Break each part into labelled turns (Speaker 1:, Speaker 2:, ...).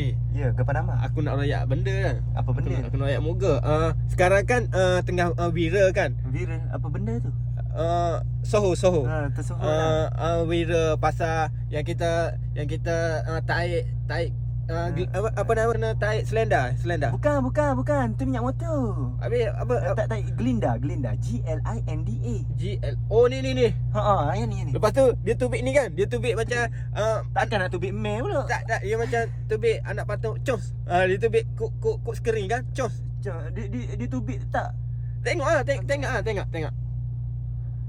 Speaker 1: Ni,
Speaker 2: Ya, ke Panama.
Speaker 1: aku nak royak benda kan.
Speaker 2: Apa
Speaker 1: Aku
Speaker 2: benda?
Speaker 1: nak, aku nak royak moga. Uh, sekarang kan uh, tengah uh, viral kan.
Speaker 2: Vira, apa benda tu?
Speaker 1: Uh, Soho Soho.
Speaker 2: Ha, tersuruh
Speaker 1: uh,
Speaker 2: lah.
Speaker 1: uh, viral pasal yang kita yang kita uh, tarik tarik uh, apa, apa nama kena tarik selenda selenda.
Speaker 2: Bukan, bukan, bukan. Tu minyak motor.
Speaker 1: Habis apa,
Speaker 2: Uh,
Speaker 1: apa
Speaker 2: tak, tak, Glinda, Glinda. G-L-I-N-D-A.
Speaker 1: GL Oh ni ni ni.
Speaker 2: Ha, ha, yang ni, yang ni.
Speaker 1: Lepas tu dia tubik ni kan. Dia tubik macam uh,
Speaker 2: Takkan nak tubik meh pula.
Speaker 1: tak tak dia macam tubik anak patung cos. Ah uh, dia tubik kuk kuk kuk skering kan.
Speaker 2: Macam, Dia, dia, dia tubik tak?
Speaker 1: Tengok ah tengok tengok ah tengok tengok.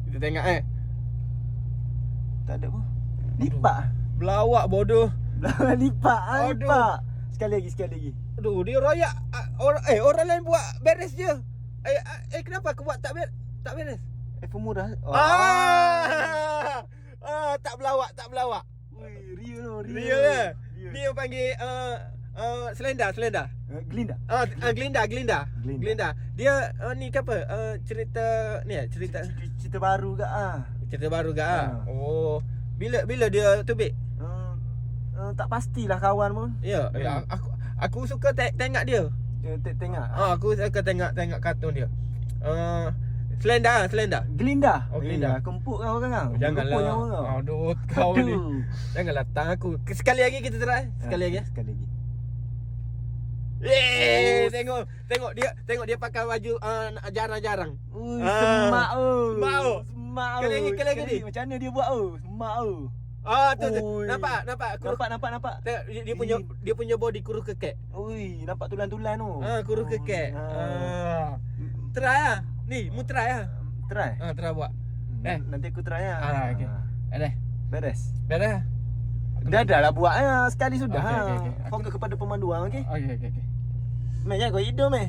Speaker 1: Kita tengok eh.
Speaker 2: Tak ada pun. Lipat.
Speaker 1: Belawak bodoh.
Speaker 2: Lipat, ah, lipat. Sekali lagi, sekali lagi.
Speaker 1: Aduh dia royak ah, orang eh orang lain buat beres je. Eh ah, eh kenapa aku buat tak beres? Tak beres.
Speaker 2: Eh, pemurah. Oh.
Speaker 1: Ah. ah tak belawak tak belawak.
Speaker 2: Ui, real tu, real.
Speaker 1: Real. Ni yang panggil uh, uh, selenda selenda.
Speaker 2: Uh, Glinda.
Speaker 1: Ah uh, Glinda Glinda.
Speaker 2: Glinda.
Speaker 1: Glinda. Dia uh, ni ke apa? Uh, cerita ni cerita
Speaker 2: Cerita, cerita baru ke ah?
Speaker 1: cerita baru ke ah?
Speaker 2: Ha.
Speaker 1: Oh. Bila bila dia tubik?
Speaker 2: Uh, uh, tak pastilah kawan pun.
Speaker 1: Ya, ya aku aku suka te- tengok dia.
Speaker 2: Uh, te- tengok.
Speaker 1: Ah aku suka tengok tengok kartun dia. Uh, selenda selenda.
Speaker 2: Glinda.
Speaker 1: Oh, Glinda.
Speaker 2: Eh, kempuk kau kan?
Speaker 1: Oh, janganlah.
Speaker 2: Nyawa kau.
Speaker 1: Aduh, kau ni.
Speaker 2: Aduh.
Speaker 1: Janganlah tang aku. Sekali lagi kita try. Sekali lagi.
Speaker 2: Ah, Sekali lagi.
Speaker 1: Eh,
Speaker 2: Oh.
Speaker 1: tengok tengok dia tengok dia pakai baju uh, jarang-jarang.
Speaker 2: Ui,
Speaker 1: Ah.
Speaker 2: semak oh.
Speaker 1: Semak, oh.
Speaker 2: Semak
Speaker 1: Sekali lagi, sekali lagi, ni.
Speaker 2: Macam mana dia buat oh? Semak oh.
Speaker 1: Ah tu, tu.
Speaker 2: Oi.
Speaker 1: nampak nampak kurus.
Speaker 2: Nampak nampak nampak.
Speaker 1: Tengok dia, dia punya dia punya body kurus kekek.
Speaker 2: Ui, nampak tulan-tulan tu.
Speaker 1: Ah kurus kekek.
Speaker 2: Ah.
Speaker 1: Ah. Try ah. Ni, mu try ah.
Speaker 2: Try.
Speaker 1: Ah try buat.
Speaker 2: Eh,
Speaker 1: Eh.
Speaker 2: nanti aku try lah.
Speaker 1: Ah, okey. Ada.
Speaker 2: Beres.
Speaker 1: Beres.
Speaker 2: Dah dah lah buat ah. Sekali sudah.
Speaker 1: Okey,
Speaker 2: ha.
Speaker 1: okey, okey. Aku-
Speaker 2: Fokus kepada pemanduan okey.
Speaker 1: Okey okey okey.
Speaker 2: Meh jangan kau hidung meh.